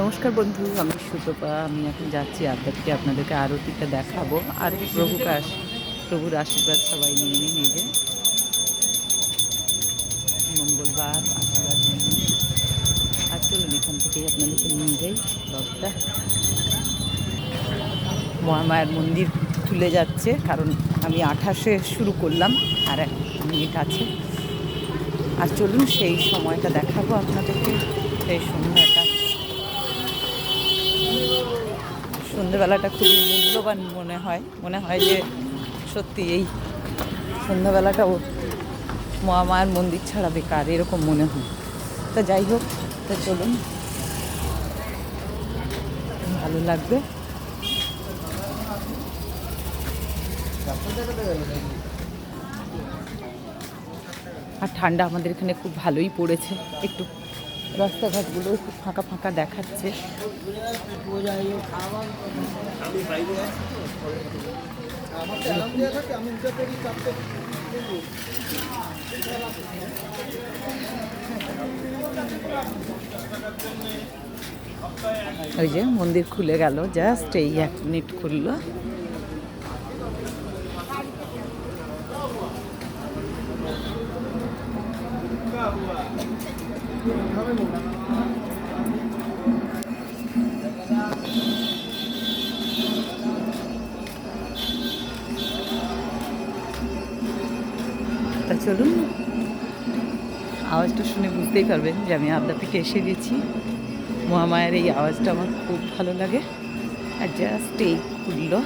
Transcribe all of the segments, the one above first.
নমস্কার বন্ধু, আমি সুতপা। আমি এখন যাচ্ছি আপনাদেরকে আপনাদেরকে আরতিটা দেখাবো। আর প্রভুকে আস প্রভুর আশীর্বাদ সবাই নিয়ে নিই নিজে মঙ্গলবার, আশীর্বাদ নিয়ে আর চলুন এখান থেকেই আপনাদেরকে নিয়ে যাই ব্লগটা। মহামায়ার মন্দির খুলে যাচ্ছে, কারণ আমি আঠাশে শুরু করলাম, আর এক মিনিট আছে। আর চলুন সেই সময়টা দেখাবো আপনাদেরকে, সেই সন্ধ্যাটা। সন্ধ্যেবেলাটা খুবই মূল্যবান মনে হয়। মনে হয় যে সত্যি এই সন্ধ্যাবেলাটাও মহামায়ার মন্দির ছাড়া বেকার, এরকম মনে হয়। তা যাই হোক, তা চলুন। ভালো লাগবে। আর ঠান্ডা আমাদের এখানে খুব ভালোই পড়েছে, একটু রাস্তাঘাটগুলো একটু ফাঁকা ফাঁকা দেখাচ্ছে। ওই যে মন্দির খুলে গেল, জাস্ট এই এক মিনিট খুললো। তা চলুন। আওয়াজটা শুনে বুঝতেই পারবেন যে আমি থেকে এসে গেছি। মহামায়ের এই আওয়াজটা আমার খুব ভালো লাগে। আর জাস্ট এই খুললো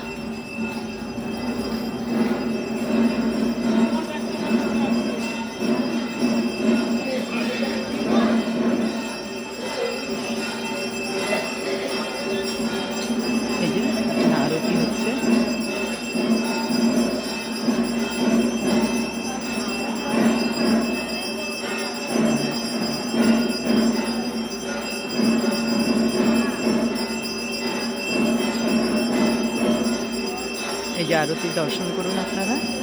যে আরতির দর্শন করুন আপনারা।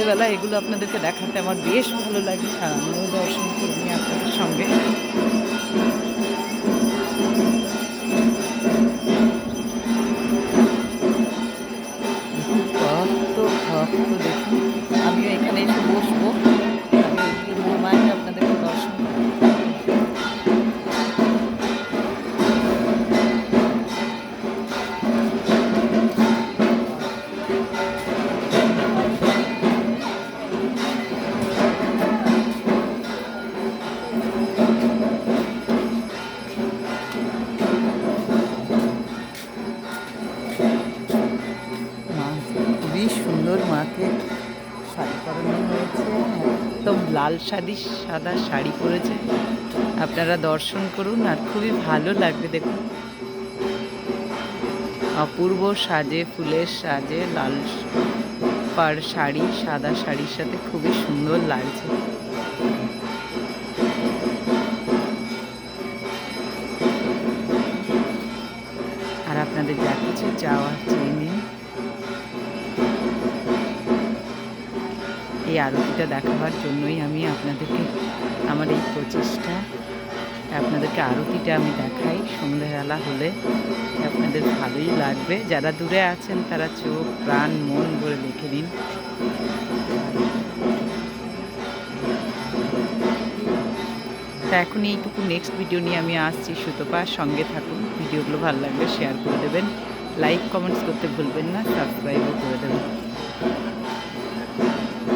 সন্ধেবেলা এগুলো আপনাদেরকে দেখাতে আমার বেশ ভালো লাগে। আর আমিও দর্শন করি আপনাদের সঙ্গে। মাকে শাড়ি পরানো হয়েছে, একদম লাল শাড়ি, সাদা শাড়ি পরেছে। আপনারা দর্শন করুন আর খুবই ভালো লাগবে দেখুন। অপূর্ব সাজে, ফুলের সাজে, লাল পাড় শাড়ি, সাদা শাড়ির সাথে খুবই সুন্দর লাগছে। আর আপনাদের যা কিছু চাওয়া, চেয়ে এই আরতিটা দেখাবার জন্যই আমি আপনাদেরকে আমার এই প্রচেষ্টা। আপনাদেরকে আরতিটা আমি দেখাই, সন্ধ্যাবেলা হলে আপনাদের ভালোই লাগবে। যারা দূরে আছেন, তারা চোখ, প্রাণ, মন ভরে দেখে নিন। তা এখন এইটুকু নেক্সট ভিডিও নিয়ে আমি আসছি সুতপা। সঙ্গে থাকুন, ভিডিওগুলো ভালো লাগলে শেয়ার করে দেবেন। লাইক কমেন্টস করতে ভুলবেন না সাবস্ক্রাইবও করে দেবেন।